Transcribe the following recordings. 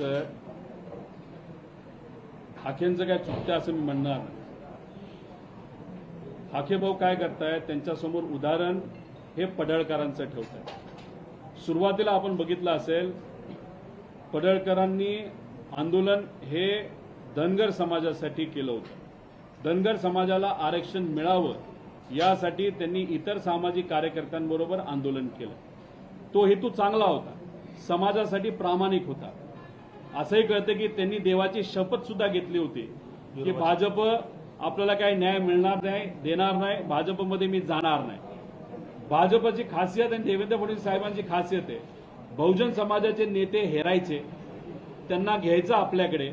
तर हाकेंचं काय चुकतं असं मी म्हणणार हाकेभाऊ काय करतायत? त्यांच्यासमोर उदाहरण हे पडळकरांचं ठेवत सुरुवातीला आपण बघितलं असेल पडळकरांनी आंदोलन हे धनगर समाजासाठी केलं होतं. धनगर समाजाला आरक्षण मिळावं यासाठी त्यांनी इतर सामाजिक कार्यकर्त्यांबरोबर आंदोलन केलं. तो हेतू चांगला होता. समाजासाठी प्रामाणिक होता. असंही कळतं की त्यांनी देवाची शपथ सुद्धा घेतली होती. की भाजप आपल्याला काही न्याय मिळणार नाही देणार नाही भाजपमध्ये मी जाणार नाही. भाजपची खासियत आणि देवेंद्र फडणवीस साहेबांची खासियत आहे. बहुजन समाजाचे नेते हेरायचे त्यांना घ्यायचं आपल्याकडे.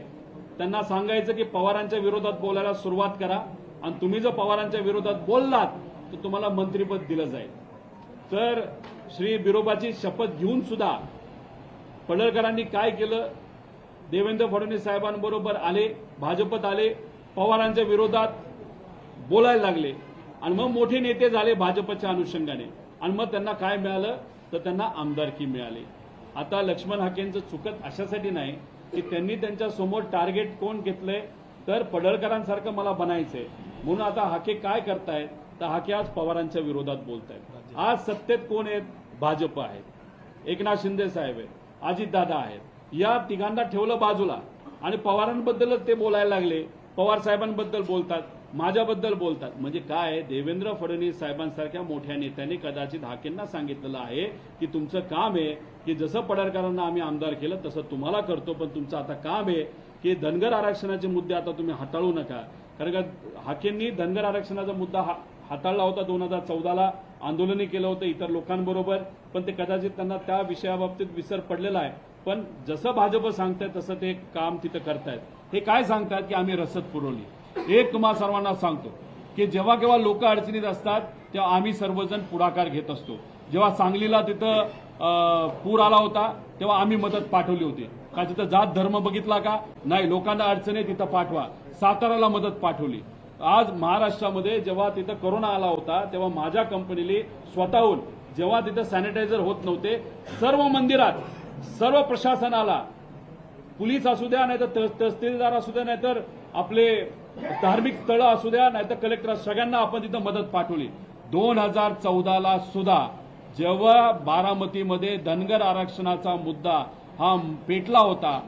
त्यांना सांगायचं की पवारांच्या विरोधात बोलायला सुरुवात करा आणि तुम्ही जर पवारांच्या विरोधात बोललात तर तुम्हाला मंत्रीपद दिलं जाईल. तर श्री बिरोबाची शपथ घेऊन सुद्धा पडळकरांनी काय केलं? देवेंद्र फडणवीस साहेबांबरोबर आले भाजपत आले पवारांच्या विरोधात बोलायला लागले. आणि मग मोठे नेते झाले भाजपच्या अनुषंगाने. आणि मग त्यांना काय मिळालं? तर त्यांना आमदारकी मिळाली. आता लक्ष्मण हाकेंचं चुकत अशासाठी नाही की त्यांनी त्यांच्यासमोर टार्गेट कोण घेतलंय तर पडळकरांसारखं मला बनायचंय. म्हणून आता हाके काय करतायत? तर हाके आज पवारांच्या विरोधात बोलतायत. आज सत्तेत कोण आहेत? भाजप आहेत. एकनाथ शिंदे साहेब आहेत. अजितदादा आहेत. या तिघांना ठेवलं बाजूला. आणि पवारांबद्दलच ते बोलायला लागले. पवार साहेबांबद्दल बोलतात माझ्याबद्दल बोलतात. म्हणजे काय? देवेंद्र फडणवीस साहेबांसारख्या मोठ्या नेत्यांनी कदाचित हाकेंना सांगितलेलं आहे की तुमचं काम आहे की जसं पडळकरांना आम्ही आमदार केलं तसं तुम्हाला करतो पण तुमचं आता काम आहे की धनगर आरक्षणाचे मुद्दे आता तुम्ही हाताळू नका. कारण का हाकेंनी धनगर आरक्षणाचा मुद्दा हा- हाताळला होता दोन हजार चौदाला आंदोलनही केलं होतं इतर लोकांबरोबर पण ते कदाचित त्यांना त्या विषयाबाबतीत विसर पडलेला आहे. पण जसं भाजप सांगतायत तसं ते काम तिथं करतायत. हे काय सांगतात की आम्ही रसद पुरवली? एक तुम्हाला सर्वांना सांगतो की जेव्हा केव्हा लोक अडचणीत असतात तेव्हा आम्ही सर्वजण पुढाकार घेत असतो. जेव्हा सांगलीला तिथं पूर आला होता तेव्हा आम्ही मदत पाठवली होती. का तिथं जात धर्म बघितला का? नाही लोकांना अडचणी तिथं पाठवा. साताराला मदत पाठवली. आज महाराष्ट्रामध्ये जेव्हा तिथं कोरोना आला होता तेव्हा माझ्या कंपनीने स्वतःहून जेव्हा तिथं सॅनिटायझर होत नव्हते सर्व मंदिरात सर्व प्रशासनाला पोलीस असू द्या नाहीतर तहसीलदार असू द्या नाहीतर आपले धार्मिक स्थळं असू द्या नाहीतर कलेक्टर सगळ्यांना आपण तिथं मदत पाठवली. दोन हजार चौदाला सुद्धा जेव्हा बारामतीमध्ये धनगर आरक्षणाचा मुद्दा हा पेटला होता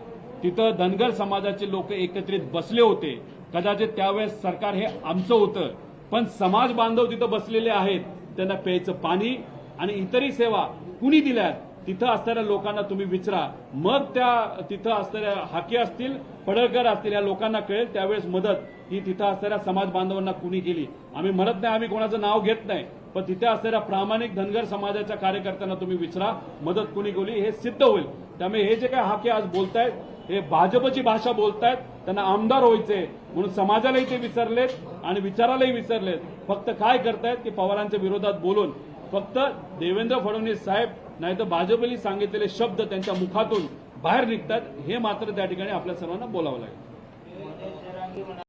तिथं धनगर समाजाचे लोक एकत्रित बसले होते. कदाचित त्यावेळेस सरकार हे आमचं होतं पण समाज बांधव तिथं बसलेले आहेत त्यांना प्यायचं पाणी आणि इतरही सेवा कुणी दिल्यात तिथं असणाऱ्या लोकांना तुम्ही विचारा. मग त्या तिथं असणाऱ्या हाकी असतील पडळकर असतील या लोकांना कळेल त्यावेळेस मदत ही तिथं असणाऱ्या समाज बांधवांना कुणी केली. आम्ही म्हणत नाही आम्ही कोणाचं नाव घेत नाही पण तिथे असणाऱ्या प्रामाणिक धनगर समाजाच्या कार्यकर्त्यांना तुम्ही विचारा मदत कुणी केली हे सिद्ध होईल. त्यामुळे हे जे काय हाके आज बोलतायत हे भाजपची भाषा बोलतायत त्यांना आमदार व्हायचे म्हणून समाजालाही ते विसरलेत आणि विचारालाही विसरलेत. फक्त काय करतायत की पवारांच्या विरोधात बोलून फक्त देवेंद्र फडणवीस साहेब नाही तर भाजपने सांगितलेले शब्द त्यांच्या मुखातून बाहेर निघतात हे मात्र त्या ठिकाणी आपल्या सर्वांना बोलावं लागेल.